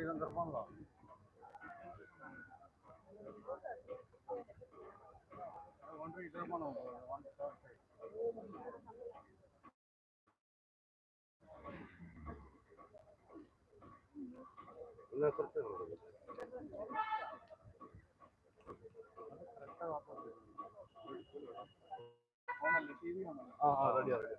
ఐదు రూపాయలు ஒன்றரை கிலோ மணம் என்ன கொடுத்து கரெக்டாக வாப்பா ஆ ரெடியா ரெடியா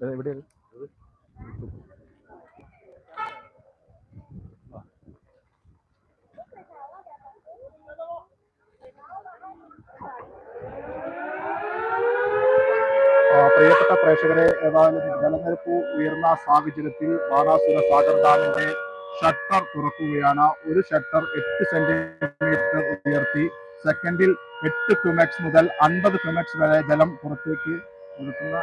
എവിടെയാണ് ആ, പ്രിയപ്പെട്ട പ്രേക്ഷകരെ ഏതായാലും ജലനിരപ്പ് ഉയർന്ന സാഹചര്യത്തിൽ ബാണാസുര സാഗർ ഡാമിന്റെ ഷട്ടർ തുറക്കുകയാണ്. ഒരു ഷട്ടർ എട്ട് സെന്റിമീറ്റർ ഉയർത്തി സെക്കൻഡിൽ എട്ട് ക്യുമെക്സ് മുതൽ അൻപത് ക്യുമെക്സ് വരെ ജലം പുറത്തേക്ക് ഒഴുക്കുന്ന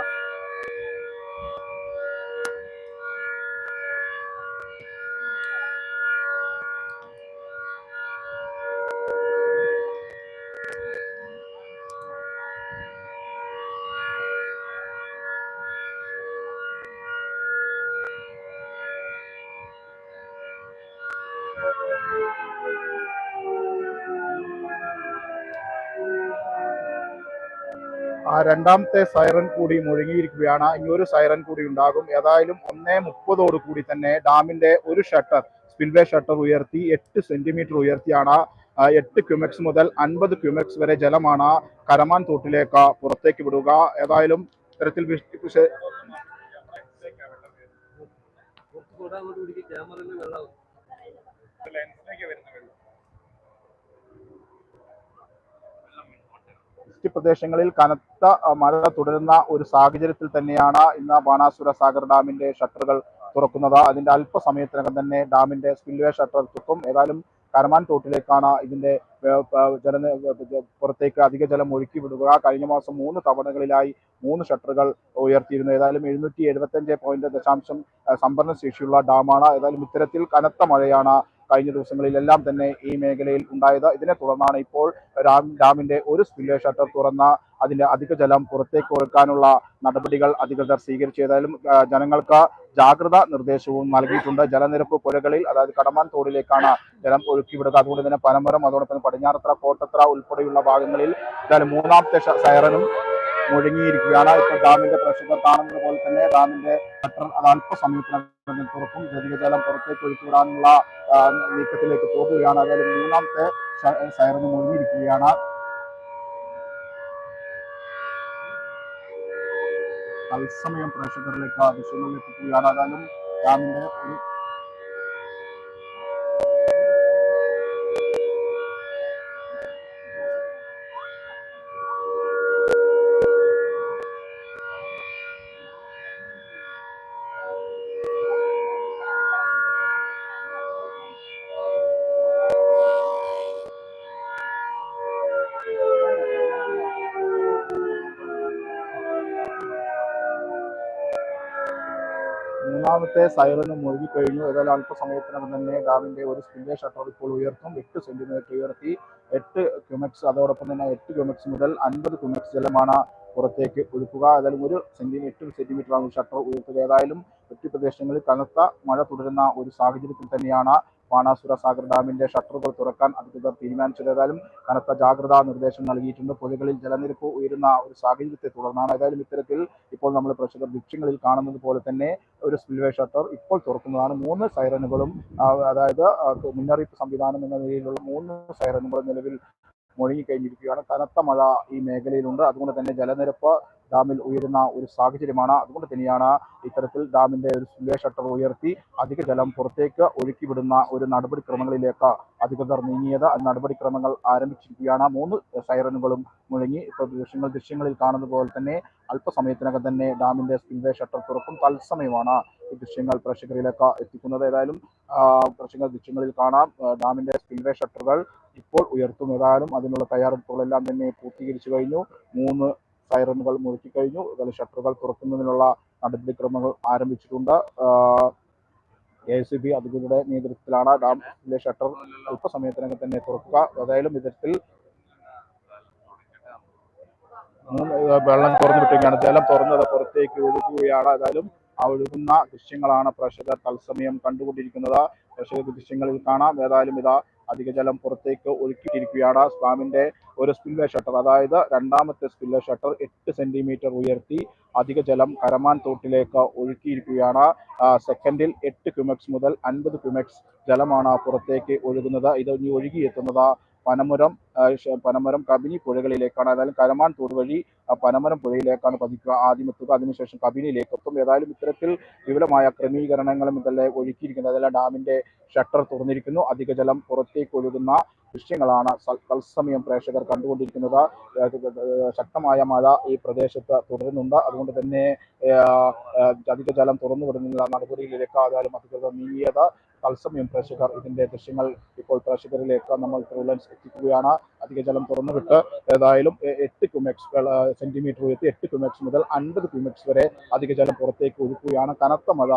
രണ്ടാമത്തെ സൈറൻ കൂടി മുഴങ്ങിയിരിക്കുകയാണ്. ഇനി ഒരു സൈറൻ കൂടി ഉണ്ടാകും. ഏതായാലും ഒന്നേ മുപ്പതോട് കൂടി തന്നെ ഡാമിന്റെ ഒരു ഷട്ടർ സ്പിൽവേ ഷട്ടർ ഉയർത്തി എട്ട് സെന്റിമീറ്റർ ഉയർത്തിയാണ്. എട്ട് ക്യുമെക്സ് മുതൽ അൻപത് ക്യുമെക്സ് വരെ ജലമാണ് കരമാൻ തോട്ടിലേക്ക് പുറത്തേക്ക് വിടുക. ഏതായാലും ഇത്തരത്തിൽ പ്രദേശങ്ങളിൽ കനത്ത ആ, മഴ തുടരുന്ന ഒരു സാഹചര്യത്തിൽ തന്നെയാണ് ഇന്ന് ബാണാസുര സാഗർ ഡാമിന്റെ ഷട്ടറുകൾ തുറക്കുന്നത്. അതിന്റെ അല്പസമയത്തിനകം തന്നെ ഡാമിന്റെ സ്പിൽവേ ഷട്ടർ തുറക്കും. ഏതായാലും കരമാൻ തോട്ടിലേക്കാണ് ഇതിന്റെ ജല പുറത്തേക്ക് അധിക ജലം ഒഴുക്കി വിടുക. കഴിഞ്ഞ മാസം മൂന്ന് തവണകളിലായി മൂന്ന് ഷട്ടറുകൾ ഉയർത്തിയിരുന്നു. ഏതായാലും എഴുന്നൂറ്റി എഴുപത്തഞ്ച് പോയിന്റ് ദശാംശം സംഭരണ ശേഷിയുള്ള ഡാമാണ്. ഏതായാലും ഇത്തരത്തിൽ കനത്ത മഴയാണ് കഴിഞ്ഞ ദിവസങ്ങളിലെല്ലാം തന്നെ ഈ മേഖലയിൽ ഉണ്ടായത്. ഇതിനെ തുടർന്നാണ് ഇപ്പോൾ ഡാമിന്റെ ഒരു സ്പില്ലർ ഷട്ടർ തുറന്ന അതിന്റെ അധിക ജലം പുറത്തേക്ക് ഒഴുക്കാനുള്ള നടപടികൾ അധികൃതർ സ്വീകരിച്ചതായാലും ജനങ്ങൾക്ക് ജാഗ്രതാ നിർദ്ദേശവും നൽകിയിട്ടുണ്ട്. ജലനിരപ്പ് പുഴകളിൽ അതായത് കടമാൻ തോടിലേക്കാണ് ജലം ഒഴുക്കിവിടുക. അതുകൊണ്ട് തന്നെ പനമരം അതോടൊപ്പം പടിഞ്ഞാറത്ര കോട്ടത്ര ഉൾപ്പെടെയുള്ള ഭാഗങ്ങളിൽ ഏതായാലും മൂന്നാമത്തെ സൈറനും മുഴങ്ങിയിരിക്കുകയാണ്. ഇപ്പോൾ ഡാമിന്റെ പ്രഷർ കാണുന്നത് പോലെ തന്നെ ഡാമിന്റെ ഷട്ടർ അത് അല്പസമയത്തിനകം തുറക്കും. ജലിക പുറത്തേക്ക് ഒഴുക്കിവിടാനുള്ള നീക്കത്തിലേക്ക് പോകുകയാണ്. അതായത് മൂന്നാമത്തെ സൈറന് മുഴങ്ങിയിരിക്കുകയാണ്. തത്സമയം പ്രേക്ഷകരിലേക്ക് ദൃശ്യങ്ങളിൽ എത്തിക്കുകയാണ് അതായാലും ഡാമിന്റെ ഒരു മൂന്നാമത്തെ സൈറന് മുഴുകിക്കഴിഞ്ഞു ഏതായാലും അല്പസമയത്തിനകം തന്നെ ഡാമിന്റെ ഒരു സ്പിൻഡേ ഷട്ടർ ഇപ്പോൾ ഉയർത്തും. എട്ട് സെന്റിമീറ്റർ ഉയർത്തി എട്ട് ക്യുമെക്സ് അതോടൊപ്പം തന്നെ എട്ട് ക്യുമെക്സ് മുതൽ അൻപത് ക്യുമെക്സ് ജലമാണ് പുറത്തേക്ക് ഒഴുക്കുക. ഏതായാലും ഒരു സെന്റിമീറ്റർ എട്ട് സെന്റിമീറ്റർ ആണ് ഷട്ടർ ഉയർത്തുക. ഏതായാലും ഒറ്റ പ്രദേശങ്ങളിൽ കനത്ത മഴ തുടരുന്ന ഒരു സാഹചര്യത്തിൽ തന്നെയാണ് ബാണാസുര സാഗർ ഡാമിന്റെ ഷട്ടറുകൾ തുറക്കാൻ അധികൃതർ തീരുമാനിച്ചത് ഏതായാലും കനത്ത ജാഗ്രതാ നിർദ്ദേശം നൽകിയിട്ടുണ്ട്. പുഴകളിൽ ജലനിരപ്പ് ഉയരുന്ന ഒരു സാഹചര്യത്തെ തുടർന്നാണ്. ഏതായാലും ഇത്തരത്തിൽ ഇപ്പോൾ നമ്മൾ പ്രേക്ഷകർ ദൃശ്യങ്ങളിൽ കാണുന്നത് പോലെ തന്നെ ഒരു സ്പിൽവേ ഷട്ടർ ഇപ്പോൾ തുറക്കുന്നതാണ്. മൂന്ന് സൈറനുകളും അതായത് മുന്നറിയിപ്പ് സംവിധാനം എന്ന നിലയിലുള്ള മൂന്ന് സൈറനുകളും നിലവിൽ മുഴങ്ങിക്കഴിഞ്ഞിരിക്കുകയാണ് കനത്ത മഴ ഈ മേഖലയിലുണ്ട്. അതുകൊണ്ട് തന്നെ ജലനിരപ്പ് ഡാമിൽ ഉയരുന്ന ഒരു സാഹചര്യമാണ്. അതുകൊണ്ട് തന്നെയാണ് ഇത്തരത്തിൽ ഡാമിന്റെ ഒരു സ്പിൽവേ ഷട്ടർ ഉയർത്തി അധിക ജലം പുറത്തേക്ക് ഒഴുക്കിവിടുന്ന ഒരു നടപടിക്രമങ്ങളിലേക്ക് അധികൃതർ നീങ്ങിയത്. നടപടിക്രമങ്ങൾ ആരംഭിച്ചിരിക്കുകയാണ്. മൂന്ന് സൈറനുകളും മുഴങ്ങി. ഇപ്പോൾ ദൃശ്യങ്ങൾ ദൃശ്യങ്ങളിൽ കാണുന്ന പോലെ തന്നെ അല്പസമയത്തിനകം തന്നെ ഡാമിന്റെ സ്പിൽവേ ഷട്ടർ തുറക്കും. തത്സമയമാണ് ഈ ദൃശ്യങ്ങൾ പ്രേക്ഷകരിലേക്ക് എത്തിക്കുന്നത്. ഏതായാലും പ്രശ്നങ്ങൾ ദൃശ്യങ്ങളിൽ കാണാം. ഡാമിന്റെ സ്പിൽവേ ഷട്ടറുകൾ ഇപ്പോൾ ഉയർത്തും. ഏതായാലും അതിനുള്ള തയ്യാറെടുപ്പുകളെല്ലാം തന്നെ പൂർത്തീകരിച്ചു കഴിഞ്ഞു. മൂന്ന് സൈറനുകൾ മുറുക്കി കഴിഞ്ഞു ഏതായാലും ഷട്ടറുകൾ തുറക്കുന്നതിനുള്ള നടപടിക്രമങ്ങൾ ആരംഭിച്ചിട്ടുണ്ട്. എ സി ബി അധികൃതരുടെ നേതൃത്വത്തിലാണ് ഡാമിലെ ഷട്ടർ അല്പസമയത്തിനകം തന്നെ തുറക്കുക. ഏതായാലും ഇത്തരത്തിൽ വെള്ളം തുറന്നു വിട്ടിരിക്കുകയാണ്. ജലം തുറന്നത് പുറത്തേക്ക് ഒഴുകുകയാണ്. ഏതായാലും ആ ഒഴുകുന്ന ദൃശ്യങ്ങളാണ് പ്രേക്ഷകർ തത്സമയം കണ്ടുകൊണ്ടിരിക്കുന്നത്. പ്രേക്ഷകർക്ക് ദൃശ്യങ്ങളിൽ കാണാം. ഏതായാലും ഇതാ അധിക ജലം പുറത്തേക്ക് ഒഴുക്കിയിരിക്കുകയാണ് സ്ലാമിന്റെ ഒരു സ്പിൽവേ ഷട്ടർ അതായത് രണ്ടാമത്തെ സ്പിൽവേ ഷട്ടർ എട്ട് സെന്റിമീറ്റർ ഉയർത്തി അധിക ജലം കരമാൻ തോട്ടിലേക്ക് ഒഴുക്കിയിരിക്കുകയാണ്. സെക്കൻഡിൽ എട്ട് ക്യുമെക്സ് മുതൽ അൻപത് ക്യുമെക്സ് ജലമാണ് പുറത്തേക്ക് ഒഴുകുന്നത്. ഇത് ഇനി ഒഴുകിയെത്തുന്നത് പനമുരം പനമരം കബിനി പുഴകളിലേക്കാണ്. ഏതായാലും കരമാൻ തോട് വഴി പനമരം പുഴയിലേക്കാണ് പതിക്കുക. ആദ്യം എത്തുക അതിനുശേഷം കബിനിയിലേക്ക് എത്തും. ഏതായാലും ഇത്തരത്തിൽ വിപുലമായ ക്രമീകരണങ്ങളും ഇതെല്ലാം ഒഴുക്കിയിരിക്കുന്നത് അതെല്ലാം ഡാമിന്റെ ഷട്ടർ തുറന്നിരിക്കുന്നു. അധിക ജലം പുറത്തേക്ക് ഒഴുകുന്ന ദൃശ്യങ്ങളാണ് തത്സമയം പ്രേക്ഷകർ കണ്ടുകൊണ്ടിരിക്കുന്നത്. ശക്തമായ മഴ ഈ പ്രദേശത്ത് തുടരുന്നുണ്ട്. അതുകൊണ്ട് തന്നെ അധിക ജലം തുറന്നു വിടുന്നില്ല. നടപടിയിലേക്ക് ഏതായാലും അധികൃതർ നീങ്ങിയത് തത്സമയം പ്രേക്ഷകർ ഇതിന്റെ ദൃശ്യങ്ങൾ ഇപ്പോൾ പ്രേക്ഷകരിലേക്ക് നമ്മൾ ട്രൂലൻസ് എത്തിക്കുകയാണ്. അധിക ജലം തുറന്നു വിട്ട് ഏതായാലും എട്ട് ക്യൂമെക്സ് സെന്റിമീറ്റർ ഉയർത്തി എട്ട് ക്യൂമെക്സ് മുതൽ അൻപത് ക്യൂമെക്സ് വരെ അധിക ജലം പുറത്തേക്ക് ഒഴുക്കുകയാണ്. കനത്ത മഴ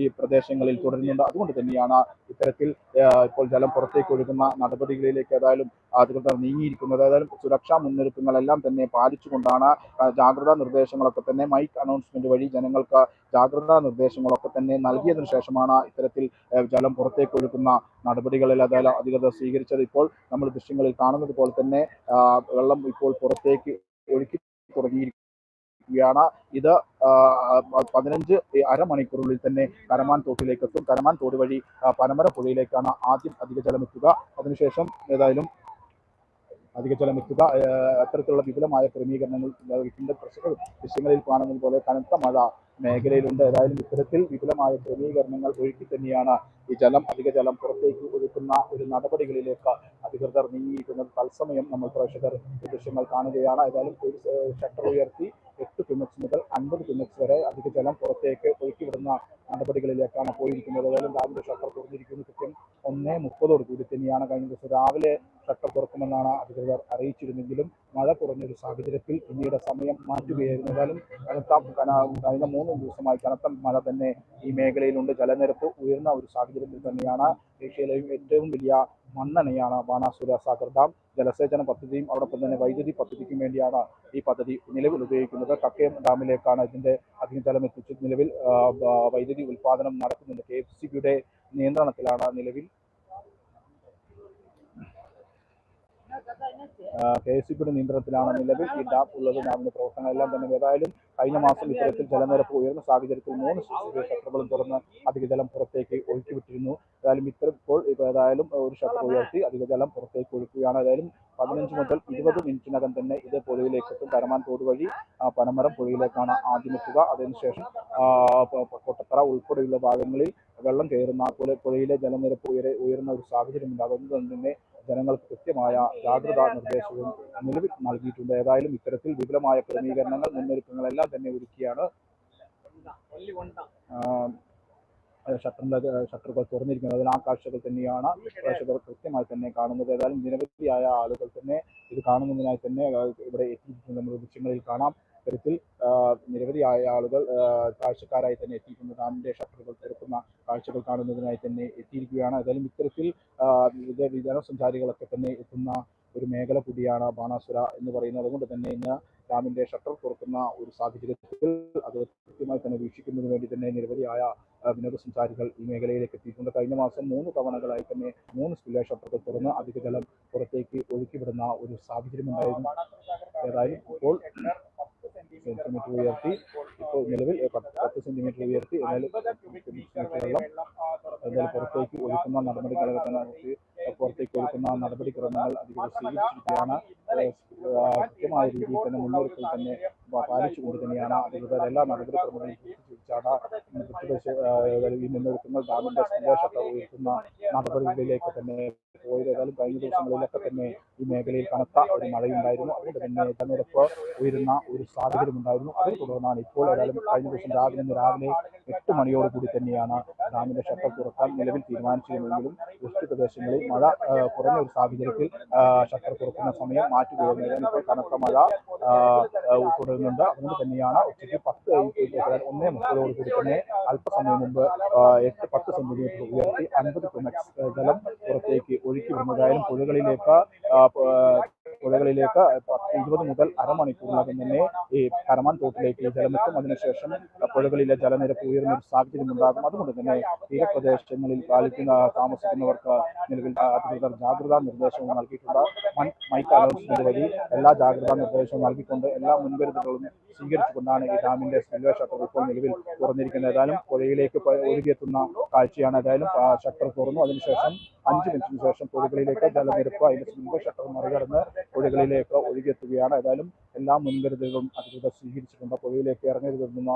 ഈ പ്രദേശങ്ങളിൽ തുടരുന്നുണ്ട്. അതുകൊണ്ട് തന്നെയാണ് ഇത്തരത്തിൽ ഇപ്പോൾ ജലം പുറത്തേക്ക് ഒഴുകുന്ന നടപടികളിലേക്ക് ഏതായാലും അധികൃതർ നീങ്ങിയിരിക്കുന്നത്. ഏതായാലും സുരക്ഷാ മുന്നൊരുക്കങ്ങളെല്ലാം തന്നെ പാലിച്ചുകൊണ്ടാണ് ജാഗ്രതാ നിർദ്ദേശങ്ങളൊക്കെ തന്നെ മൈക്ക് അനൗൺസ്മെന്റ് വഴി ജനങ്ങൾക്ക് ജാഗ്രതാ നിർദ്ദേശങ്ങളൊക്കെ തന്നെ നൽകിയതിനു ശേഷമാണ് ഇത്തരത്തിൽ ജലം പുറത്തേക്ക് ഒഴുക്കുന്ന നടപടികളിൽ അതായത് അധികൃതർ സ്വീകരിച്ചത് ഇപ്പോൾ നമ്മൾ ദൃശ്യങ്ങളിൽ കാണുന്നത് പോലെ തന്നെ വെള്ളം ഇപ്പോൾ പുറത്തേക്ക് ഒഴുക്കി തുടങ്ങിയിരിക്കും ാണ് ഇത് പതിനഞ്ച് അരമണിക്കൂറിനുള്ളിൽ തന്നെ കരമാൻ തോട്ടിലേക്ക് എത്തും കരമാൻ തോട് വഴി പനമര പുഴയിലേക്കാണ് ആദ്യം അധിക ജലമെത്തുക. അതിനുശേഷം ഏതായാലും അധിക ജലം എത്തുക അത്തരത്തിലുള്ള വിപുലമായ ക്രമീകരണങ്ങൾ പ്രശ്ന ദൃശ്യങ്ങളിൽ കാണുന്നത് പോലെ കനത്ത മഴ മേഖലയിലുണ്ട്. ഏതായാലും ഇത്തരത്തിൽ വിപുലമായ ക്രമീകരണങ്ങൾ ഒഴുക്കി തന്നെയാണ് ഈ ജലം അധിക ജലം പുറത്തേക്ക് ഒഴുക്കുന്ന ഒരു നടപടികളിലേക്ക് അധികൃതർ നീങ്ങിയിരിക്കുന്നത്. തത്സമയം നമ്മൾ പ്രേക്ഷകർ ദൃശ്യങ്ങൾ കാണുകയാണ്. ഏതായാലും ഒരു ഷട്ടർ ഉയർത്തി എട്ട് ക്യുമെക്സ് മുതൽ അൻപത് ക്യുമെക്സ് വരെ അധിക ജലം പുറത്തേക്ക് ഒഴുക്കി വിടുന്ന നടപടികളിലേക്കാണ് പോയിരിക്കുന്നത്. ഏതായാലും രാവിലെ ഷട്ടർ തുറന്നിരിക്കുന്നു. കൃത്യം ഒന്നേ മുപ്പതോട് കൂടി തന്നെയാണ് കഴിഞ്ഞ ദിവസം രാവിലെ ഷട്ടർ തുറക്കുമെന്നാണ് അധികൃതർ അറിയിച്ചിരുന്നെങ്കിലും മഴ കുറഞ്ഞൊരു സാഹചര്യത്തിൽ പിന്നീട് സമയം മാറ്റുകയായിരുന്നു. ഏതായാലും കനത്ത കന- കഴിഞ്ഞ മൂന്ന് ദിവസമായി കനത്ത മഴ തന്നെ ഈ മേഖലയിലുണ്ട്. ജലനിരപ്പ് ഉയർന്ന ഒരു സാഹചര്യത്തിൽ തന്നെയാണ് ഏഷ്യയിലെയും ഏറ്റവും വലിയ മണ്ണെണ്ണയാണ് ബാണാസുര സാഗർ ഡാം. ജലസേചന പദ്ധതിയും അതോടൊപ്പം തന്നെ വൈദ്യുതി പദ്ധതിക്കും വേണ്ടിയാണ് ഈ പദ്ധതി നിലവിൽ ഉപയോഗിക്കുന്നത്. കക്കയം ഡാമിലേക്കാണ് ഇതിന്റെ അധികം ജലം എത്തിച്ച് നിലവിൽ വൈദ്യുതി ഉൽപാദനം നടക്കുന്നുണ്ട്. കെ എഫ് നിയന്ത്രണത്തിലാണ് നിലവിൽ കെ എസ് സിബിയുടെ നിയന്ത്രണത്തിലാണ് നിലവിൽ ഈ ഡാം ഉള്ളത് ഡാമിന്റെ പ്രവർത്തനങ്ങളെല്ലാം തന്നെ. ഏതായാലും കഴിഞ്ഞ മാസം ഇത്തരത്തിൽ ജലനിരപ്പ് ഉയർന്ന സാഹചര്യത്തിൽ മൂന്ന് ഷട്ടറുകളും തുറന്ന് അധിക ജലം പുറത്തേക്ക് ഒഴുക്കിവിട്ടിരുന്നു ഏതായാലും ഇത്തരം ഇപ്പോൾ ഏതായാലും ഒരു ഷട്ടർ ഉയർത്തി അധിക ജലം പുറത്തേക്ക് ഒഴുക്കുകയാണ്. ഏതായാലും പതിനഞ്ച് മുതൽ ഇരുപത് മിനിറ്റിനകം തന്നെ ഇത് പുഴയിലേക്ക് എത്തും കരമാൻ തോട് വഴി പനമരം പുഴയിലേക്കാണ് ആദ്യം എത്തുക. അതിനുശേഷം കൊട്ടത്തറ ഉൾപ്പെടെയുള്ള ഭാഗങ്ങളിൽ വെള്ളം കയറുന്ന പുഴ പുഴയിലെ ജലനിരപ്പ് ഉയരെ ഉയരുന്ന ഒരു സാഹചര്യമുണ്ട് അതുകൊണ്ട് തന്നെ ജനങ്ങൾക്ക് കൃത്യമായ ജാഗ്രതാ നിർദ്ദേശവും നിലവിൽ നൽകിയിട്ടുണ്ട്. ഏതായാലും ഇത്തരത്തിൽ വിപുലമായ ക്രമീകരണങ്ങൾ മുന്നൊരുക്കങ്ങളെല്ലാം തന്നെ ഒരുക്കിയാണ് ആ, ഷട്ടറിന്റെ ഷട്ടറുകൾ തുറന്നിരിക്കുന്നത്. അതിൽ ആ കാഴ്ചകൾ തന്നെയാണ് പ്രേക്ഷകർ കൃത്യമായി തന്നെ കാണുന്നത്. ഏതായാലും നിരവധിയായ ആളുകൾ തന്നെ ഇത് കാണുന്നതിനായി തന്നെ ഇവിടെ എത്തിയിരിക്കുന്നത്. നമ്മുടെ ദൃശ്യങ്ങളിൽ കാണാം. ഇത്തരത്തിൽ നിരവധിയായ ആളുകൾ കാഴ്ചക്കാരായി തന്നെ എത്തിയിരിക്കുന്നു ഡാമിന്റെ ഷട്ടറുകൾ തുറക്കുന്ന കാഴ്ചകൾ കാണുന്നതിനായി തന്നെ എത്തിയിരിക്കുകയാണ്. ഏതായാലും ഇത്തരത്തിൽ വിനോദസഞ്ചാരികളൊക്കെ തന്നെ എത്തുന്ന ഒരു മേഖല കൂടിയാണ് ബാണാസുര എന്ന് പറയുന്നത്. അതുകൊണ്ട് തന്നെ ഇന്ന് ഡാമിന്റെ ഷട്ടർ തുറക്കുന്ന ഒരു സാഹചര്യത്തിൽ അത് കൃത്യമായി തന്നെ വീക്ഷിക്കുന്നതിന് വേണ്ടി തന്നെ നിരവധിയായ വിനോദസഞ്ചാരികൾ ഈ മേഖലയിലേക്ക് എത്തിയിട്ടുണ്ട്. കഴിഞ്ഞ മാസം മൂന്ന് തവണകളായി തന്നെ മൂന്ന് സ്പില്ലേ ഷട്ടറുകൾ തുറന്ന് അധിക ജലം പുറത്തേക്ക് ഒഴുക്കിവിടുന്ന ഒരു സാഹചര്യം ഉണ്ടായിരുന്നു ഏതായാലും ഇപ്പോൾ സെന്റിമീറ്റർ ഉയർത്തി ഇപ്പോൾ നിലവിൽ പത്ത് സെന്റിമീറ്റർ ഉയർത്തി എന്നാലും വെള്ളം പുറത്തേക്ക് ഒഴുക്കുന്ന നടപടി നമുക്ക് പുറത്തേക്ക് ഒഴുക്കുന്ന നടപടിക്രമങ്ങൾ അധികൃതർ സ്വീകരിച്ചിരിക്കുകയാണ്. കൃത്യമായ രീതിയിൽ തന്നെ മുന്നോട്ട് തന്നെ പാലിച്ചുകൊണ്ട് തന്നെയാണ് അധികൃതർ എല്ലാ നടപടിക്രമങ്ങളും പൂർത്തീകരിച്ചാണ് പ്രത്യേകിച്ച് ഈ മുന്നൊരുക്കങ്ങൾ ഡാമിന്റെ സ്പില്ലേ ഉയർത്തുന്ന നടപടികളിലേക്ക് തന്നെ പോയത് ഏതായാലും കഴിഞ്ഞ ദിവസങ്ങളിലൊക്കെ തന്നെ ഈ മേഖലയിൽ കനത്ത ഒരു മഴയുണ്ടായിരുന്നു. അതുകൊണ്ട് തന്നെ ജലനിരപ്പ് ഉയരുന്ന ഒരു സാഹചര്യം ഉണ്ടായിരുന്നു. അതിനെ തുടർന്നാണ് ഇപ്പോൾ ഏതായാലും കഴിഞ്ഞ ദിവസം രാവിലെ ഇന്ന് രാവിലെ എട്ട് മണിയോട് കൂടി തന്നെയാണ് ഡാമിന്റെ ഷട്ടർ തുറക്കാൻ നിലവിൽ തീരുമാനിച്ചിരുന്നെങ്കിലും വൃഷ്ടി പ്രദേശങ്ങളിൽ മഴ കുറഞ്ഞ ഒരു സാഹചര്യത്തിൽ ഷട്ടർ തുറക്കുന്ന സമയം മാറ്റുകയും ഏതായാലും ഇപ്പോൾ കനത്ത മഴ തുടരുന്നുണ്ട്. അതുകൊണ്ട് തന്നെയാണ് ഉച്ചയ്ക്ക് പത്ത് ഒന്നേ മുപ്പതോട് കൂടി തന്നെ അല്പസമയം മുമ്പ് എട്ട് പത്ത് സെന്റിമീറ്റർ ഉയർത്തി അൻപത് ജലം പുറത്തേക്ക് ഒഴുക്കി വിടുന്നതായാലും പുഴകളിലേക്ക് പുഴകളിലേക്ക് പത്ത് ഇരുപത് മുതൽ അരമണിക്കൂറിനകം തന്നെ ഈ കരമാൻ തോട്ടിലേക്ക് ജലമെത്തും അതിനുശേഷം പുഴകളിലെ ജലനിരപ്പ് ഉയർന്ന ഒരു സാഹചര്യം ഉണ്ടാകും. അതുകൊണ്ട് തന്നെ തീരപ്രദേശങ്ങളിൽ പാലിക്കുന്ന താമസിക്കുന്നവർക്ക് നിലവിൽ അധികൃതർ ജാഗ്രതാ നിർദ്ദേശവും നൽകിയിട്ടുണ്ട്. മൈക്ക് അനൗൺസ്മെന്റ് വഴി എല്ലാ ജാഗ്രതാ നിർദ്ദേശവും നൽകിക്കൊണ്ട് എല്ലാ മുൻകരുതലുകളും സ്വീകരിച്ചുകൊണ്ടാണ് ഈ ഡാമിന്റെ സ്പിൽവേ ഷട്ടർ ഇപ്പോൾ നിലവിൽ തുറന്നിരിക്കുന്നത്. ഏതായാലും പുഴയിലേക്ക് ഒഴുകിയെത്തുന്ന കാഴ്ചയാണ് ഏതായാലും ഷട്ടർ തുറന്നു. അതിനുശേഷം അഞ്ച് മിനിറ്റിന് ശേഷം പുഴകളിലേക്ക് ജലനിരപ്പ് അതിന്റെ സ്പിൽവേ ഷട്ടർ മറികടന്ന് പുഴകളിലേക്ക് ഒഴുകിയെത്തുകയാണ്. ഏതായാലും എല്ലാ മുൻകരുതലുകളും അധികൃതർ സ്വീകരിച്ചിട്ടുണ്ട്. പുഴയിലേക്ക് ഇറങ്ങരുതെന്ന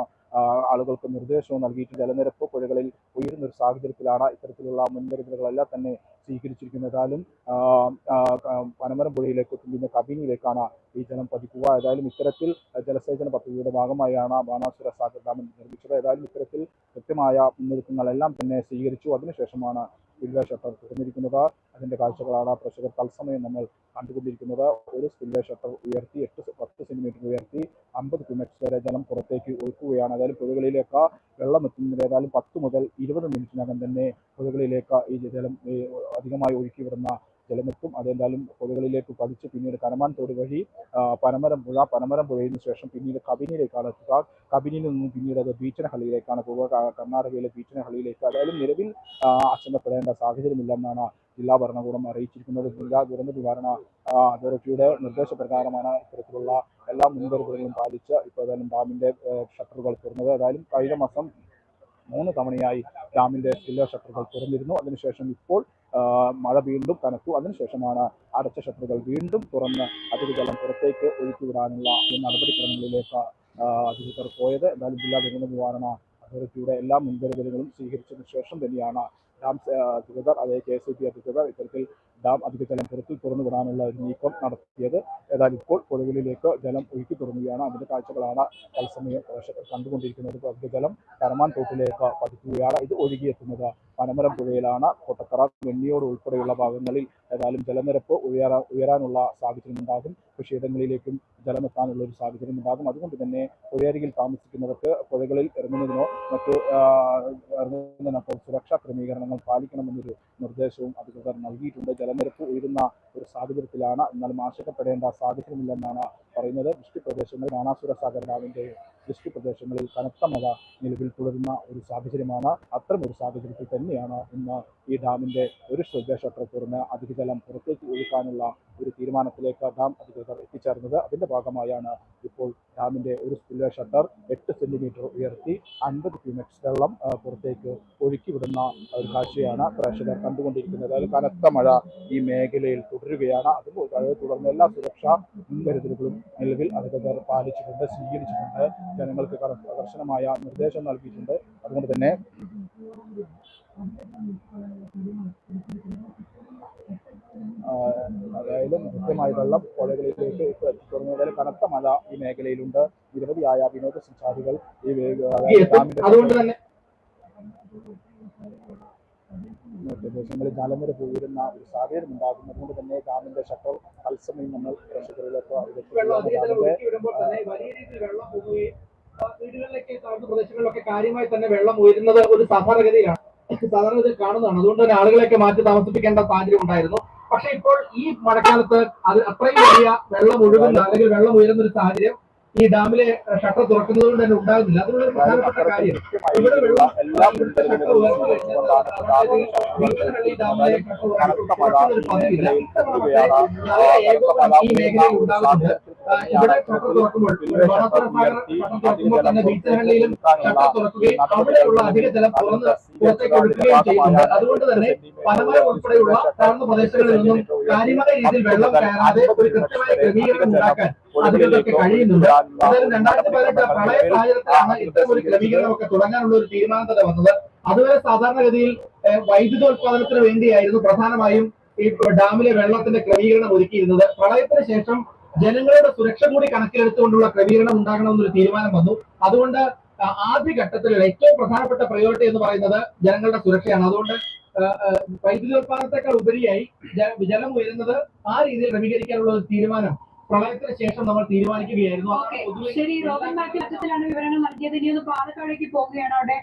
ആളുകൾക്ക് നിർദ്ദേശവും നൽകിയിട്ട് ജലനിരപ്പ് പുഴകളിൽ ഉയരുന്ന ഒരു സാഹചര്യത്തിലാണ് ഇത്തരത്തിലുള്ള മുൻകരുതലുകളെല്ലാം തന്നെ സ്വീകരിച്ചിരിക്കുന്നത്. ഏതായാലും പനമരം പുഴയിലേക്ക് പിന്നെ കബിനിയിലേക്കാണ് ഈ ജലം പതിക്കുക. ഏതായാലും ഇത്തരത്തിൽ ജലസേചന പദ്ധതിയുടെ ഭാഗമായാണ് ബാണാസുര സാഗർ ഡാം നിർമ്മിച്ചത്. ഏതായാലും ഇത്തരത്തിൽ കൃത്യമായ മുന്നൊരുക്കങ്ങളെല്ലാം തന്നെ സ്വീകരിച്ചു. അതിനുശേഷമാണ് സ്പിൽവേ ഷട്ടർ തുറന്നിരിക്കുന്നത്. അതിന്റെ കാഴ്ചകളാണ് പ്രേക്ഷകർ തത്സമയം നമ്മൾ കണ്ടുകൊണ്ടിരിക്കുന്നത്. ഒരു സ്പിൽവേ ഷട്ടർ ഉയർത്തി എട്ട് പത്ത് സെന്റിമീറ്റർ ഉയർത്തി അമ്പത് ക്യുമെക്സ് വരെ ജലം പുറത്തേക്ക് ഒഴുക്കുകയാണ്. ഏതായാലും പുഴകളിലേക്ക് വെള്ളം എത്തുന്നത് ഏതായാലും പത്ത് മുതൽ ഇരുപത് മിനിറ്റിനകം തന്നെ പുഴകളിലേക്ക് ഈ ജലം അധികമായി ഒഴുക്കി വിടുന്ന ജലമെത്തും അതെന്തായാലും പുഴകളിലേക്ക് പതിച്ച് പിന്നീട് കനമാൻ തോട് വഴി പനമരം പുഴ പനമരം പുഴയിന് ശേഷം പിന്നീട് കബിനിയിലേക്കാണ് എത്തുക. കബിനിയിൽ നിന്നും പിന്നീട് അത് ബീച്ചനഹള്ളിയിലേക്കാണ് പോവുക. കർണാടകയിലെ ബീച്ചനഹള്ളിയിലേക്ക് അതായത് നിലവിൽ അച്ഛനപ്പെടേണ്ട സാഹചര്യമില്ലെന്നാണ് ജില്ലാ ഭരണകൂടം അറിയിച്ചിരിക്കുന്നത്. ജില്ലാ ദുരന്ത നിവാരണ അതോറിറ്റിയുടെ നിർദ്ദേശപ്രകാരമാണ് ഇത്തരത്തിലുള്ള എല്ലാ മുൻകരുതലുകളും പാലിച്ച് ഇപ്പോൾ ഏതായാലും ഡാമിന്റെ ഷട്ടറുകൾ തുറന്നത്. ഏതായാലും കഴിഞ്ഞ മാസം മൂന്ന് തവണയായി ഡാമിന്റെ സ്പില്ലർ ഷട്ടറുകൾ തുറന്നിരുന്നു. അതിനുശേഷം ഇപ്പോൾ മഴ വീണ്ടും കനത്തു. അതിനുശേഷമാണ് അടച്ച ഷട്ടറുകൾ വീണ്ടും തുറന്ന് അധിക ജലം പുറത്തേക്ക് ഒഴുക്കിവിടാനുള്ള നടപടിക്രമങ്ങളിലേക്ക് അധികൃതർ പോയത്. എന്തായാലും ജില്ലാ ദുരന്ത നിവാരണ അതോറിറ്റിയുടെ എല്ലാ മുൻകരുതലുകളും സ്വീകരിച്ചതിനു ശേഷം തന്നെയാണ് ഡാം അധികൃതർ അതേ കെ എസ് ബി അധികൃതർ ഇത്തരത്തിൽ ഡാം അധിക ജലം പുറത്തു തുറന്നു വിടാനുള്ള ഒരു നീക്കം നടത്തിയത്. ഏതായാലും ഇപ്പോൾ പുഴകളിലേക്ക് ജലം ഒഴുക്കി തുടങ്ങുകയാണ്. അതിന്റെ കാഴ്ചകളാണ് തത്സമയം പ്രേക്ഷകർ കണ്ടുകൊണ്ടിരിക്കുന്നത്. അധിക ജലം കരമാൻ തോട്ടിലേക്ക് പതിക്കുകയാണ്. ഇത് ഒഴുകിയെത്തുന്നത് പനമരം പുഴയിലാണ് കൊട്ടത്തറ വെണ്ണിയോട് ഉൾപ്പെടെയുള്ള ഭാഗങ്ങളിൽ ഏതായാലും ജലനിരപ്പ് ഉയരാ ഉയരാനുള്ള സാഹചര്യം ഉണ്ടാകും കൃഷിയിടങ്ങളിലേക്കും ജലമെത്താനുള്ള ഒരു സാഹചര്യം ഉണ്ടാകും അതുകൊണ്ട് തന്നെ പുഴയരികിൽ താമസിക്കുന്നവർക്ക് പുഴകളിൽ ഇറങ്ങുന്നതിനോ മറ്റു ഇറങ്ങുന്നതിനൊക്കെ സുരക്ഷാ ക്രമീകരണങ്ങൾ പാലിക്കണമെന്നൊരു നിർദ്ദേശവും അധികൃതർ നൽകിയിട്ടുണ്ട്. ജലനിരപ്പ് ഉയരുന്ന ഒരു സാഹചര്യത്തിലാണ് എന്നാലും ആശങ്കപ്പെടേണ്ട സാഹചര്യമില്ലെന്നാണ് പറയുന്നത്. വൃഷ്ടി പ്രദേശങ്ങളിൽ ബാണാസുര സാഗർ ഡാമിന്റെ വൃഷ്ടി പ്രദേശങ്ങളിൽ കനത്ത മഴ നിലവിൽ തുടരുന്ന ഒരു സാഹചര്യമാണ്. അത്തരം ഒരു സാഹചര്യത്തിൽ തന്നെയാണ് ഇന്ന് ഈ ഡാമിന്റെ ഒരു ശ്രദ്ധ ഷട്ടർ തുറന്ന് പുറത്തേക്ക് ഒഴുക്കാനുള്ള ഒരു തീരുമാനത്തിലേക്ക് ഡാം അധികൃതർ എത്തിച്ചേർന്നത്? അതിന്റെ ഭാഗമായാണ് ഇപ്പോൾ ഡാമിന്റെ ഒരു സ്പില്ല ഷട്ടർ എട്ട് സെന്റിമീറ്റർ ഉയർത്തി അൻപത് ക്യൂമെക്സ് വെള്ളം പുറത്തേക്ക് ഒഴുക്കി വിടുന്ന ഒരു കാഴ്ചയാണ് പ്രേക്ഷകർ കണ്ടുകൊണ്ടിരിക്കുന്നത്. അതിൽ കനത്ത മഴ ഈ മേഖലയിൽ തുടരുകയാണ്. അതുപോലെ തുടർന്ന് എല്ലാ സുരക്ഷാ മുൻകരുതലുകളും നിലവിൽ അധികൃതർ പാലിച്ചിട്ടുണ്ട് സ്വീകരിച്ചിട്ടുണ്ട്. ജനങ്ങൾക്ക് കർശ- കർശനമായ നിർദ്ദേശം നൽകിയിട്ടുണ്ട്. അതുകൊണ്ട് തന്നെ ആ, അതായത് കൃത്യമായി വെള്ളം പുഴകളിലേക്ക് എത്തിത്തുടങ്ങിയതിൽ കനത്ത മഴ ഈ മേഖലയിലുണ്ട്. നിരവധിയായ വിനോദസഞ്ചാരികൾ ഈ ഡാമിന്റെ പ്രദേശങ്ങളിൽ ജലനിര പോയിരുന്ന ഒരു സാഹചര്യം ഉണ്ടാകുന്നത് അതുകൊണ്ട് തന്നെ ഡാമിന്റെ ഷട്ടർ തത്സമയം നമ്മൾ പ്രേക്ഷകരിലേക്ക് വീടുകളിലേക്ക് താഴ്ന്ന പ്രദേശങ്ങളിലൊക്കെ കാര്യമായി തന്നെ വെള്ളം ഉയരുന്നത് ഒരു സാധാരണഗതിയിലാണ് സാധാരണഗതിയിൽ കാണുന്നതാണ്. അതുകൊണ്ട് തന്നെ ആളുകളെയൊക്കെ മാറ്റി താമസിപ്പിക്കേണ്ട സാഹചര്യം ഉണ്ടായിരുന്നു. പക്ഷെ ഇപ്പോൾ ഈ മഴക്കാലത്ത് അത് അത്രയും വലിയ വെള്ളം ഒഴുകുന്ന അല്ലെങ്കിൽ വെള്ളം ഉയരുന്ന ഒരു സാഹചര്യം ഈ ഡാമിലെ ഷട്ടർ തുറക്കുന്നത് കൊണ്ട് തന്നെ ഉണ്ടാകുന്നില്ല. അതിനുള്ള ഒരു പ്രധാനപ്പെട്ട കാര്യം ഇവിടെ വെള്ളം ഈ ഷട്ടർ ഉയർന്നു കഴിഞ്ഞാൽ ഡാമിലെ ഷട്ടർ ഈ മേഖലയിൽ ഉണ്ടാകുന്നുണ്ട്. ഇവിടെ ഷട്ടർ തുറക്കുമ്പോൾ തുറക്കുമ്പോൾ തന്നെ ബീച്ചഹള്ളിയിലും ഷട്ടർ തുറക്കുകയും അവിടെയുള്ള അധിക ജലം തുറന്ന് പുറത്തേക്ക് ഒഴുക്കുകയും അതുകൊണ്ട് തന്നെ പനമരം ഉൾപ്പെടെയുള്ള താഴ്ന്ന പ്രദേശങ്ങളിൽ നിന്നും കാര്യമായ രീതിയിൽ വെള്ളം കയറാതെ ഒരു കൃത്യമായ ക്രമീകരണം ഉണ്ടാക്കാൻ അതിലൊക്കെ കഴിയുന്നുണ്ട് അതായത് രണ്ടായിരത്തി പതിനെട്ട് പ്രളയ സാഹചര്യത്തിലാണ് ഇത്തരം ഒരു ക്രമീകരണമൊക്കെ തുടങ്ങാനുള്ള ഒരു തീരുമാനം തന്നെ വന്നത് അതുവരെ സാധാരണഗതിയിൽ ഏഹ്, വൈദ്യുതോത്പാദനത്തിന് വേണ്ടിയായിരുന്നു പ്രധാനമായും ഈ ഡാമിലെ വെള്ളത്തിന്റെ ക്രമീകരണം ഒരുക്കിയിരുന്നത്. പ്രളയത്തിന് ശേഷം ജനങ്ങളുടെ സുരക്ഷ കൂടി കണക്കിലെടുത്തുകൊണ്ടുള്ള ക്രമീകരണം ഉണ്ടാകണമെന്നൊരു തീരുമാനം വന്നു. അതുകൊണ്ട് ആദ്യഘട്ടത്തിലുള്ള ഏറ്റവും പ്രധാനപ്പെട്ട പ്രയോറിറ്റി എന്ന് പറയുന്നത് ജനങ്ങളുടെ സുരക്ഷയാണ്. അതുകൊണ്ട് വൈദ്യുതോത്പാദനത്തെക്കാൾ ഉപരിയായി ജലം ഉയരുന്നത് ആ രീതിയിൽ ക്രമീകരിക്കാനുള്ള ഒരു തീരുമാനം പ്രളയത്തിന് ശേഷം നമ്മൾ തീരുമാനിക്കുകയായിരുന്നു. ശരി മാത്യു വിവരങ്ങൾ നൽകിയത്. ഇനി ഒന്ന് പാലക്കാടേക്ക് പോവുകയാണ് അവിടെ.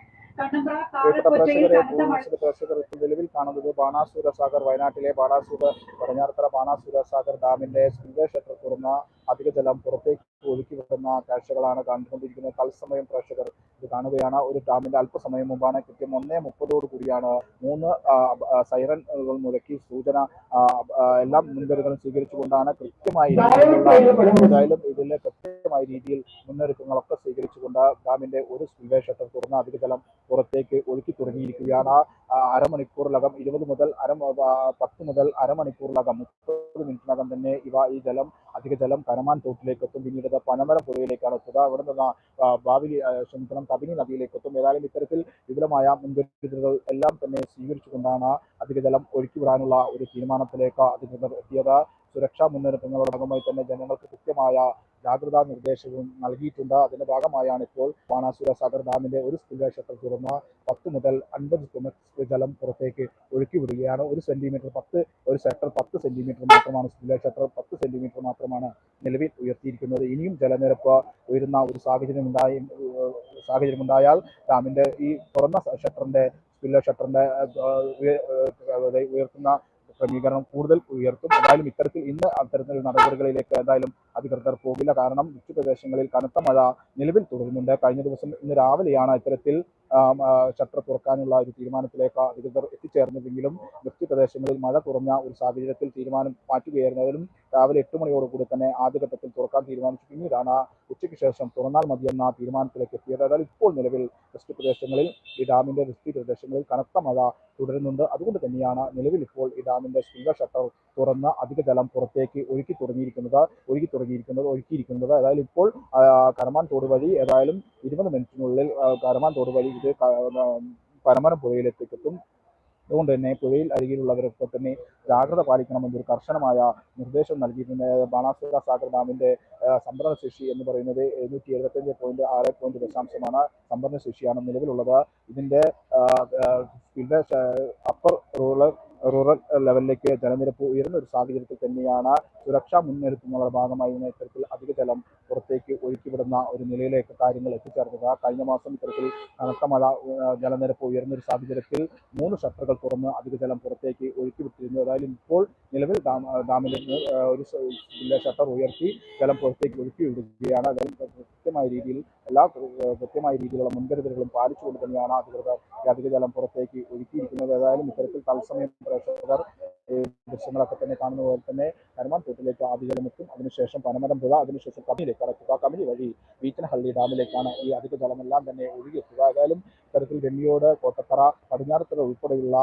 പ്രേക്ഷകർ നിലവിൽ കാണുന്നത് ബാണാസുര സാഗർ വയനാട്ടിലെ ബാണാസുര പടിഞ്ഞാറത്തറ ബാണാസുര സാഗർ ഡാമിന്റെ സ്പിൽവേ ഷട്ടർ തുറന്ന അധിക ജലം പുറത്തേക്ക് ഒഴുക്കി വിടുന്ന കാഴ്ചകളാണ് കണ്ടുകൊണ്ടിരിക്കുന്നത്. തത്സമയം പ്രേക്ഷകർ ഇത് കാണുകയാണ്. ഒരു ഡാമിന്റെ അല്പസമയം മുമ്പാണ് കൃത്യം ഒന്നേ മുപ്പതോട് കൂടിയാണ് മൂന്ന് സൈറനുകൾ മുഴക്കി സൂചന എല്ലാം മുൻകരുതലും സ്വീകരിച്ചുകൊണ്ടാണ് കൃത്യമായി ഏതായാലും ഇതിലെ കൃത്യമായ രീതിയിൽ മുന്നൊരുക്കങ്ങളൊക്കെ സ്വീകരിച്ചുകൊണ്ട് ഡാമിന്റെ ഒരു സ്പിൽവേ തുറന്ന് തുറന്ന അധിക ജലം പുറത്തേക്ക് ആ, അരമണിക്കൂറിലകം ഇരുപത് മുതൽ അര പത്ത് മുതൽ അരമണിക്കൂറിലകം മുപ്പത് മിനിറ്റിനകം തന്നെ ഇവ ഈ ജലം അധിക ജലം കനമാൻ തോട്ടിലേക്ക് എത്തും പിന്നീട് പനമര പുഴയിലേക്കാണ് എത്തുക. അവിടെ നിന്ന് ഭാവി ക്ഷമിക്കണം കബിനി നദിയിലേക്ക് എത്തും ഏതായാലും ഇത്തരത്തിൽ വിപുലമായ മുൻകരുതലുകൾ എല്ലാം തന്നെ സ്വീകരിച്ചുകൊണ്ടാണ് അധിക ജലം ഒഴുക്കിവിടാനുള്ള ഒരു തീരുമാനത്തിലേക്ക് അധികൃതർ എത്തിയത്. സുരക്ഷാ മുന്നൊരുക്കങ്ങളുടെ ഭാഗമായി തന്നെ ജനങ്ങൾക്ക് കൃത്യമായ ജാഗ്രതാ നിർദ്ദേശവും നൽകിയിട്ടുണ്ട്. അതിന്റെ ഭാഗമായാണ് ഇപ്പോൾ ബാണാസുര സാഗർ ഡാമിന്റെ ഒരു സ്പിൽവേ ഷട്ടർ തുറന്ന പത്ത് മുതൽ അൻപത് ക്യുമെക്സ് ജലം പുറത്തേക്ക് ഒഴുക്കി വിടുകയാണ്. ഒരു സെന്റിമീറ്റർ പത്ത് ഒരു സെക്ടർ പത്ത് സെന്റിമീറ്റർ മാത്രമാണ് സ്പിൽവേ ഷട്ടർ പത്ത് സെന്റിമീറ്റർ മാത്രമാണ് നിലവിൽ ഉയർത്തിയിരിക്കുന്നത്. ഇനിയും ജലനിരപ്പ് ഉയരുന്ന ഒരു സാഹചര്യം ഉണ്ടായി സാഹചര്യം ഉണ്ടായാൽ ഡാമിന്റെ ഈ തുറന്ന ഷട്ടറിന്റെ സ്പിൽവേ ഷട്ടറിന്റെ ഉയർത്തുന്ന ക്രമീകരണം കൂടുതൽ ഉയർത്തും. എന്തായാലും ഇത്തരത്തിൽ ഇന്ന് അത്തരത്തിലുള്ള നടപടികളിലേക്ക് എന്തായാലും അധികൃതർ പോകില്ല. കാരണം മിക്ക കനത്ത മഴ നിലവിൽ തുടരുന്നുണ്ട്. കഴിഞ്ഞ ദിവസം ഇന്ന് രാവിലെയാണ് ഇത്തരത്തിൽ ഷട്ടർ തുറക്കാനുള്ള ഒരു തീരുമാനത്തിലേക്ക് അധികൃതർ എത്തിച്ചേർന്നതെങ്കിലും വൃത്തി പ്രദേശങ്ങളിൽ മഴ കുറഞ്ഞ ഒരു സാഹചര്യത്തിൽ തീരുമാനം മാറ്റുകയായിരുന്നു. അതിലും രാവിലെ എട്ട് മണിയോടുകൂടി തന്നെ ആദ്യഘട്ടത്തിൽ തുറക്കാൻ തീരുമാനിച്ചു. പിന്നീടാണ് ഉച്ചയ്ക്ക് ശേഷം തുറന്നാൽ മതിയെന്ന തീരുമാനത്തിലേക്ക് എത്തിയത്. അതായത് ഇപ്പോൾ നിലവിൽ വൃഷ്ടി പ്രദേശങ്ങളിൽ ഈ ഡാമിന്റെ വൃഷ്ടി പ്രദേശങ്ങളിൽ കനത്ത മഴ തുടരുന്നുണ്ട്. അതുകൊണ്ട് തന്നെയാണ് നിലവിൽ ഇപ്പോൾ ഈ ഡാമിന്റെ സ്പിൽവേ ഷട്ടർ തുറന്ന് അധിക ജലം പുറത്തേക്ക് ഒഴുക്കി തുടങ്ങിയിരിക്കുന്നത് ഒഴുകി തുടങ്ങിയിരിക്കുന്നത് ഒഴുക്കിയിരിക്കുന്നത് അതായത് ഇപ്പോൾ കരമാൻ തോട് വഴി ഏതായാലും ഇരുപത് മിനിറ്റിനുള്ളിൽ കരമാൻ തോട് വഴി ഇത് ക- ആ, പരമരം പുഴയിലേക്ക് എത്തും അതുകൊണ്ട് തന്നെ പുഴയിൽ അരികിലുള്ളവരൊക്കെ തന്നെ ജാഗ്രത പാലിക്കണമെന്നൊരു കർശനമായ നിർദ്ദേശം നൽകിയിട്ടുണ്ട്. ബാണാസുര സാഗർ ഡാമിന്റെ സംഭരണശേഷി എന്ന് പറയുന്നത് എഴുന്നൂറ്റി എഴുപത്തഞ്ച് പോയിന്റ് ആറ് പോയിന്റ് ദശാംശമാണ് സംഭരണശേഷിയാണ് നിലവിലുള്ളത്. ഇതിന്റെ പിന്നെ അപ്പർ റൂറൽ റൂറൽ ലെവലിലേക്ക് ജലനിരപ്പ് ഉയരുന്ന ഒരു സാഹചര്യത്തിൽ തന്നെയാണ് സുരക്ഷാ മുന്നൊരുക്കങ്ങളുടെ ഭാഗമായി ഇത്തരത്തിൽ അധിക ജലം പുറത്തേക്ക് ഒഴുക്കിവിടുന്ന ഒരു നിലയിലേക്ക് കാര്യങ്ങൾ എത്തിച്ചേർന്നത്. കഴിഞ്ഞ മാസം ഇത്തരത്തിൽ കനത്ത മഴ ജലനിരപ്പ് ഉയർന്ന ഒരു സാഹചര്യത്തിൽ മൂന്ന് ഷട്ടറുകൾ തുറന്ന് അധിക ജലം പുറത്തേക്ക് ഒഴുക്കി വിട്ടിരുന്നു ഏതായാലും ഇപ്പോൾ നിലവിൽ ഡാം ഡാമിൽ ഒരു ഷട്ടർ ഉയർത്തി ജലം പുറത്തേക്ക് ഒഴുക്കി വിടുകയാണ് അതായത് കൃത്യമായ രീതിയിൽ എല്ലാ കൃത്യമായ രീതിയിലുള്ള മുൻകരുതലുകളും പാലിച്ചുകൊണ്ട് തന്നെയാണ് അധികൃതർ അധിക ജലം പുറത്തേക്ക് ഒഴുക്കിയിരിക്കുന്നത്. ഏതായാലും ഇത്തരത്തിൽ തത്സമയം പ്രേക്ഷകർ ദൃശ്യങ്ങളൊക്കെ തന്നെ കാണുന്ന പോലെ തന്നെ കരമാൻ തോട്ടിലേക്ക് ആദ്യ അതിനുശേഷം പനമരം പുഴ അതിനുശേഷം കമ്മിയിലേക്ക് കടക്കുക കബിനി വഴി വീറ്റനഹള്ളി ഡാമിലേക്കാണ് ഈ അധിക ജലമെല്ലാം തന്നെ ഒഴുകിയെത്തുക ഏതായാലും ഇത്തരത്തിൽ ഡൽഹിയോട് കോട്ടത്തറ പടിഞ്ഞാറത്തറ ഉൾപ്പെടെയുള്ള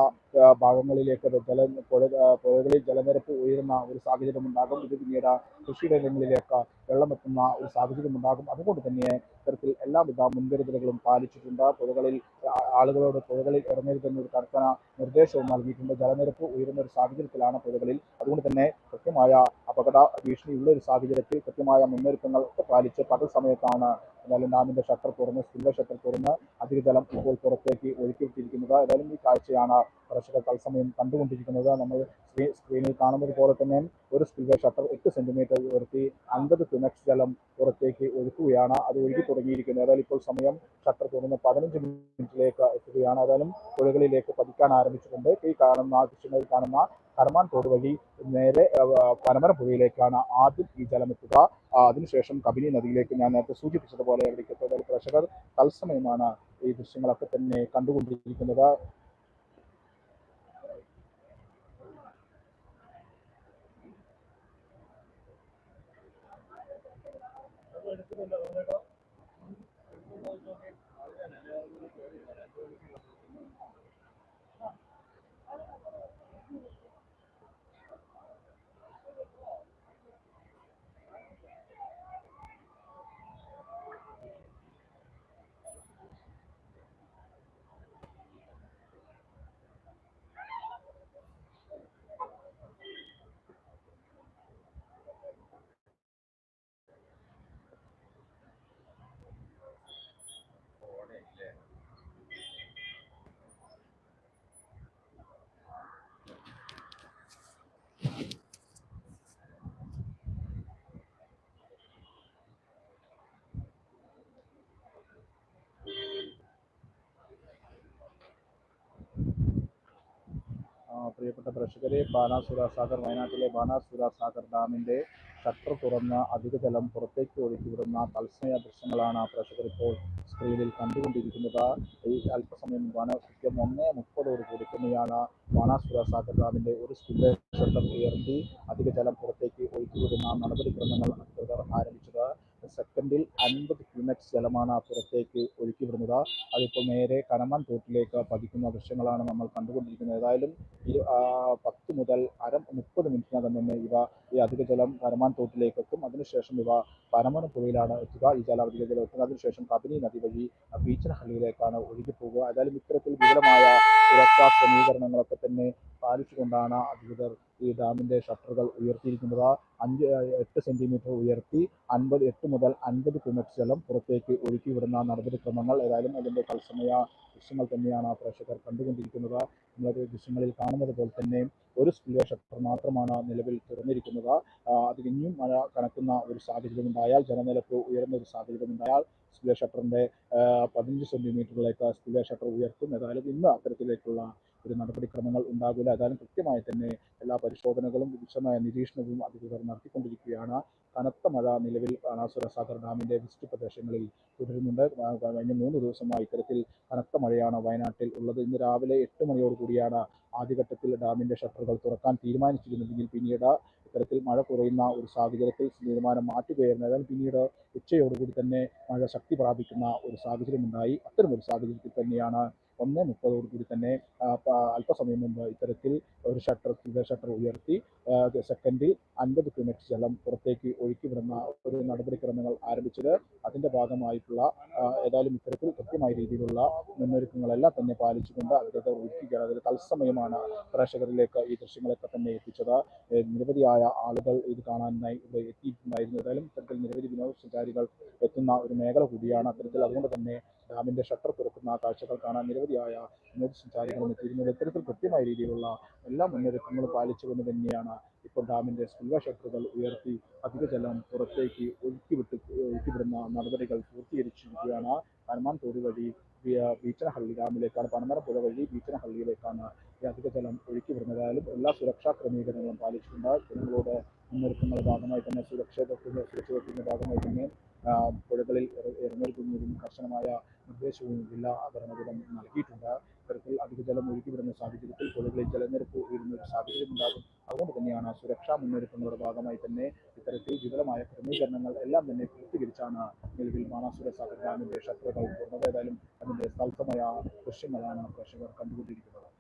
ഭാഗങ്ങളിലേക്ക് ജല പുഴ പുഴകളിൽ ജലനിരപ്പ് ഉയരുന്ന ഒരു സാഹചര്യം ഉണ്ടാകും. ഇത് പിന്നീട് കൃഷിയിടങ്ങളിലേക്ക് വെള്ളമെത്തുന്ന ഒരു സാഹചര്യം ഉണ്ടാകും. അതുകൊണ്ട് തന്നെ ഇത്തരത്തിൽ എല്ലാവിധ മുൻകരുതലുകളും പാലിച്ചിട്ടുണ്ട്. പുഴകളിൽ ആളുകളോട് പുഴകളിൽ ഇറങ്ങരുതെന്ന ഒരു കർശന നിർദ്ദേശവും നൽകിയിട്ടുണ്ട്. ജലനിരപ്പ് ഉയരുന്ന ഒരു സാഹചര്യത്തിലാണ് പുഴകളിൽ. അതുകൊണ്ട് തന്നെ കൃത്യമായ അപകട ഭീഷണിയുള്ള ഒരു സാഹചര്യത്തിൽ കൃത്യമായ മുന്നൊരുക്കങ്ങൾ ഒക്കെ പാലിച്ച് പകൽ സമയത്താണ് എന്തായാലും ഡാമിന്റെ ഷട്ടർ തുറന്ന് സ്പിൽവേ ഷട്ടർ തുറന്ന് അധിക ജലം ഇപ്പോൾ പുറത്തേക്ക് ഒഴുക്കിവിട്ടിരിക്കുന്നത്. ഏതായാലും ഈ കാഴ്ചയാണ് പ്രേക്ഷകർ തത്സമയം കണ്ടുകൊണ്ടിരിക്കുന്നത്. നമ്മൾ സ്ക്രീനിൽ കാണുന്നത് പോലെ തന്നെ ഒരു സ്പിൽവേ ഷട്ടർ എട്ട് സെന്റിമീറ്റർ ഉയർത്തി അൻപത് ക്യുമെക്സ് ജലം പുറത്തേക്ക് ഒഴുക്കുകയാണ്. അത് ഒഴുകി തുടങ്ങിയിരിക്കുന്നത് ഏതായാലും ഇപ്പോൾ സമയം ഷട്ടർ തുറന്ന് പതിനഞ്ച് മിനിറ്റിലേക്ക് എത്തുകയാണ്. ഏതായാലും പുഴകളിലേക്ക് പതിക്കാൻ ആരംഭിച്ചിട്ടുണ്ട്. ഈ കാണുന്ന ദൃശ്യങ്ങളിൽ കാണുന്ന കർമാൻ തോട് വഴി നേരെ പനമര പുഴയിലേക്കാണ് ആദ്യം ഈ ജലം എത്തുക. അതിനുശേഷം കബിനി നദിയിലേക്ക് ഞാൻ നേരത്തെ സൂചിപ്പിച്ചതുപോലെ അവിടേക്ക് പ്രേക്ഷകർ തത്സമയമാണ് ഈ ദൃശ്യങ്ങളൊക്കെ തന്നെ കണ്ടുകൊണ്ടിരിക്കുന്നത്. ആ, പ്രിയപ്പെട്ട പ്രേക്ഷകരെ ബാണാസുര സാഗർ വയനാട്ടിലെ ബാണാസുര സാഗർ ഡാമിന്റെ ഷട്ടർ തുറന്ന് അധിക ജലം പുറത്തേക്ക് ഒഴുക്കിവിടുന്ന തത്സമയ ദൃശ്യങ്ങളാണ് പ്രേക്ഷകർ ഇപ്പോൾ സ്ക്രീനിൽ കണ്ടുകൊണ്ടിരിക്കുന്നത്. ഈ അല്പസമയം മുമ്പാണ് കൃത്യം ഒന്നേ മുപ്പതോട് കൂടി തന്നെയാണ് ബാണാസുര സാഗർ ഡാമിന്റെ ഒരു സ്പില്ല് ഷട്ടർ ഉയർത്തി അധിക ജലം പുറത്തേക്ക് ഒഴുക്കിവിടുന്ന നടപടിക്രമങ്ങൾ അധികൃതർ ആരംഭിച്ചത്. സെക്കൻഡിൽ അൻപത് ക്യൂമെറ്റ് ജലമാണ് പുറത്തേക്ക് ഒഴുക്കിവിടുന്നത് അതിപ്പോൾ നേരെ കനമാൻ തോട്ടിലേക്ക് പതിക്കുന്ന ദൃശ്യങ്ങളാണ് നമ്മൾ കണ്ടുകൊണ്ടിരിക്കുന്നത്. ഏതായാലും ഇരു ആ, പത്ത് മുതൽ അര മുപ്പത് മിനിറ്റിനകം തന്നെ ഇവ ഈ അധിക ജലം കരമാൻ തോട്ടിലേക്ക് എത്തും. അതിനുശേഷം ഇവ പരമന പുഴയിലാണ് എത്തുക. ഈ ജലം അധിക ജലം എത്തുന്നത് അതിനുശേഷം കബനി നദി വഴി ബീച്ചനഹള്ളിയിലേക്കാണ് ഒഴുകിപ്പോകുക ഏതായാലും ഇത്തരത്തിൽ വിപുലമായ സുരക്ഷാ ക്രമീകരണങ്ങളൊക്കെ തന്നെ പാലിച്ചുകൊണ്ടാണ് അധികൃതർ ഈ ഡാമിന്റെ ഷട്ടറുകൾ ഉയർത്തിയിരിക്കുന്നത്. അഞ്ച് എട്ട് സെന്റിമീറ്റർ ഉയർത്തി അൻപത് എട്ട് മുതൽ അൻപത് ക്യൂമെക്സ് ജലം പുറത്തേക്ക് ഒഴുക്കിവിടുന്ന നടപടിക്രമങ്ങൾ ഏതായാലും അതിന്റെ തത്സമയ ദൃശ്യങ്ങൾ തന്നെയാണ് പ്രേക്ഷകർ കണ്ടുകൊണ്ടിരിക്കുന്നത്. നമ്മളത് ദൃശ്യങ്ങളിൽ കാണുന്നത് പോലെ തന്നെ ഒരു സ്പിൽവേ ഷട്ടർ മാത്രമാണ് നിലവിൽ തുറന്നിരിക്കുന്നത്. അത് ഇനിയും മഴ കനക്കുന്ന ഒരു സാഹചര്യമുണ്ടായാൽ ജലനിരപ്പ് ഉയർന്ന ഒരു സാഹചര്യമുണ്ടായാൽ സ്പിൽവേ ഷട്ടറിന്റെ പതിനഞ്ച് സെന്റിമീറ്ററിലേക്ക് സ്പിൽവേ ഷട്ടർ ഉയർത്തും. ഏതായാലും ഇന്ന് അത്തരത്തിലേക്കുള്ള ഒരു നടപടിക്രമങ്ങൾ ഉണ്ടാകില്ല. ഏതായാലും കൃത്യമായി തന്നെ എല്ലാ പരിശോധനകളും വിശദമായ നിരീക്ഷണവും അധികൃതർ നടത്തിക്കൊണ്ടിരിക്കുകയാണ്. കനത്ത മഴ നിലവിൽ ബാണാസുര സാഗർ ഡാമിന്റെ വിസ്റ്റ് പ്രദേശങ്ങളിൽ തുടരുന്നുണ്ട്. കഴിഞ്ഞ മൂന്ന് ദിവസമായി ഇത്തരത്തിൽ കനത്ത മഴയാണ് വയനാട്ടിൽ ഉള്ളത്. ഇന്ന് രാവിലെ എട്ട് മണിയോട് കൂടിയാണ് ആദ്യഘട്ടത്തിൽ ഡാമിന്റെ ഷട്ടറുകൾ തുറക്കാൻ തീരുമാനിച്ചിരുന്നതെങ്കിൽ പിന്നീട് ഇത്തരത്തിൽ മഴ കുറയുന്ന ഒരു സാഹചര്യത്തിൽ തീരുമാനം മാറ്റുകയായിരുന്നു. പിന്നീട് ഉച്ചയോടുകൂടി തന്നെ മഴ ശക്തി പ്രാപിക്കുന്ന ഒരു സാഹചര്യമുണ്ടായി. അത്തരമൊരു സാഹചര്യത്തിൽ തന്നെയാണ് ഒന്നേ മുപ്പതോടു കൂടി തന്നെ അല്പസമയം മുമ്പ് ഇത്തരത്തിൽ ഒരു ഷട്ടർ ഷട്ടർ ഉയർത്തി സെക്കൻഡിൽ അൻപത് ക്യൂമെറ്റ് ജലം പുറത്തേക്ക് ഒഴുക്കിവിടുന്ന ഒരു നടപടിക്രമങ്ങൾ ആരംഭിച്ചത്. അതിന്റെ ഭാഗമായിട്ടുള്ള ഏതായാലും ഇത്തരത്തിൽ കൃത്യമായ രീതിയിലുള്ള മുന്നൊരുക്കങ്ങളെല്ലാം തന്നെ പാലിച്ചുകൊണ്ട് അധികൃതർ ഒഴുക്കി അതിൽ തത്സമയമാണ് പ്രേക്ഷകരിലേക്ക് ഈ ദൃശ്യങ്ങളൊക്കെ തന്നെ എത്തിച്ചത്. നിരവധിയായ ആളുകൾ ഇത് കാണാനായി ഇവിടെ എത്തിയിട്ടുണ്ടായിരുന്നു. ഏതായാലും ഇത്തരത്തിൽ നിരവധി വിനോദസഞ്ചാരികൾ എത്തുന്ന ഒരു മേഖല കൂടിയാണ് അത്തരത്തിൽ. അതുകൊണ്ട് തന്നെ ഡാമിന്റെ ഷട്ടർ തുറക്കുന്ന കാഴ്ചകൾ കാണാൻ നിരവധിയായ വിനോദസഞ്ചാരികളും എത്തിയിരുന്നത് ഇത്തരത്തിൽ കൃത്യമായ രീതിയിലുള്ള എല്ലാ മുന്നൊരുക്കങ്ങളും പാലിച്ചുകൊണ്ട് തന്നെയാണ് ഇപ്പോൾ ഡാമിന്റെ സ്പിൽവേ ഷട്ടറുകൾ ഉയർത്തി അധിക ജലം പുറത്തേക്ക് ഒഴുക്കിവിട്ട് ഒഴുക്കിവിടുന്ന നടപടികൾ പൂർത്തീകരിച്ചിരിക്കുകയാണ്. ഹനുമാൻ തോട് വഴി ബീച്ചനഹള്ളി ഡാമിലേക്കാണ് പനമരപ്പുഴ പുഴ വഴി ബീച്ചനഹള്ളിയിലേക്കാണ് ഈ അധിക ജലം ഒഴുക്കിവിടുന്നതായാലും എല്ലാ സുരക്ഷാ ക്രമീകരണങ്ങളും പാലിച്ചിട്ടുണ്ട്. ജനങ്ങളോട് മുന്നൊരുക്കങ്ങളുടെ ഭാഗമായി തന്നെ സുരക്ഷാ സുരക്ഷിതത്വത്തിന്റെ ഭാഗമായി തന്നെ പുഴകളിൽ ഇറ- ഇറങ്ങരുതെന്നതും കർശനമായ നിർദ്ദേശവും ജില്ലാ ഭരണകൂടം നൽകിയിട്ടുണ്ട്. ഇത്തരത്തിൽ അധിക ജലം ഒഴുക്കിവിടുന്ന സാഹചര്യത്തിൽ പുഴകളിൽ ജലനിരപ്പ് ഉയരുന്ന ഒരു സാഹചര്യം ഉണ്ടാകും. അതുകൊണ്ട് തന്നെയാണ് സുരക്ഷാ മുന്നൊരുക്കങ്ങളുടെ ഭാഗമായി തന്നെ ഇത്തരത്തിൽ വിപുലമായ ക്രമീകരണങ്ങൾ എല്ലാം തന്നെ പൂർത്തീകരിച്ചാണ് നിലവിൽ ബാണാസുര സാഗർ ഡാമിന്റെ ഷട്ടറുകൾ തുറന്നത്. ഏതായാലും അതിന്റെ തത്സമയ ദൃശ്യങ്ങളാണ് പ്രേക്ഷകർ കണ്ടുകൊണ്ടിരിക്കുന്നത്.